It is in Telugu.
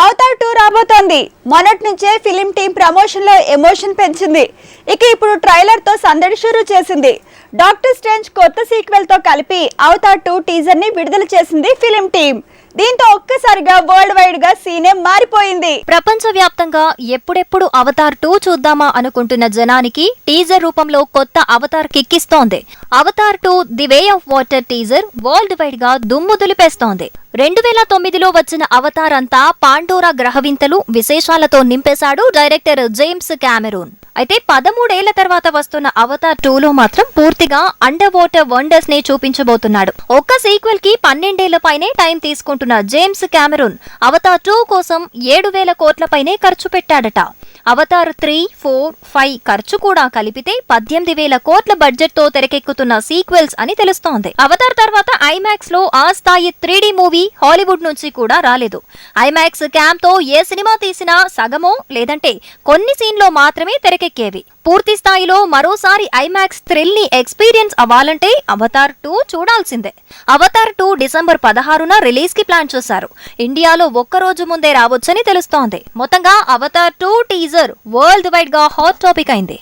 అవతార్ టూ రాబోతోంది. మొన్నటి నుంచే ఫిలిం టీం ప్రమోషన్లో ఎమోషన్ పెంచింది. ఇక ఇప్పుడు ట్రైలర్తో సందడి షురూ చేసింది. డాక్టర్ స్ట్రేంజ్ కొత్త సీక్వెల్తో కలిపి అవతార్ టూ టీజర్ని విడుదల చేసింది ఫిలిం టీం. దీంతో ఒక్కసారిగా వరల్డ్ వైడ్గా సీనే మారిపోయింది. ప్రపంచవ్యాప్తంగా ఎప్పుడెప్పుడు అవతార్ టూ చూద్దామా అనుకుంటున్న జనానికి టీజర్ రూపంలో కొత్త Avatar కిక్కిస్తోంది. Avatar two the way of water teaser world వైడ్గా దుమ్ము దులిపేస్తోంది. రెండు వేల తొమ్మిదిలో వచ్చిన అవతార్ అంతా పాండోరా గ్రహవింతలు విశేషాలతో నింపేశాడు డైరెక్టర్ జేమ్స్ క్యామెరూన్. అయితే పదమూడేళ్ళ తర్వాత వస్తున్న అవతార్ టూలో మాత్రం పూర్తిగా అండర్ వాటర్ వండర్స్ నే చూపించబోతున్నాడు. ఒక్క సీక్వెల్కి పన్నెండేళ్ళ పైనే టైం తీసుకుంటున్న జేమ్స్ కెమెరూన్ అవతార్ టూ కోసం ఏడు వేల కోట్ల పైనే ఖర్చు పెట్టాడట. అవతార్ త్రీ ఫోర్ ఫైవ్ ఖర్చు కూడా కలిపితే పద్దెనిమిది వేల కోట్ల బడ్జెట్తో తెరకెక్కుతున్న సీక్వెల్స్ అని తెలుస్తోంది. అవతార్ తర్వాత ఐమాక్స్లో ఆ స్థాయి త్రీ మూవీ హాలీవుడ్ నుంచి కూడా రాలేదు. ఐమాక్స్ క్యాంప్తో ఏ సినిమా తీసినా సగమో లేదంటే కొన్ని సీన్లో మాత్రమే తెరకెక్కేవి. పూర్తి స్థాయిలో మరోసారి ఐమాక్స్ థ్రిల్ని ఎక్స్పీరియన్స్ అవ్వాలంటే అవతార్ టూ చూడాల్సిందే. అవతార్ టూ డిసెంబర్ పదహారున రిలీజ్కి ప్లాన్ చేశారు. ఇండియాలో ఒక్క రోజు ముందే రావచ్చని తెలుస్తోంది. మొత్తంగా అవతార్ టూ టీజర్ వరల్డ్ వైడ్గా హాట్ టాపిక్ అయింది.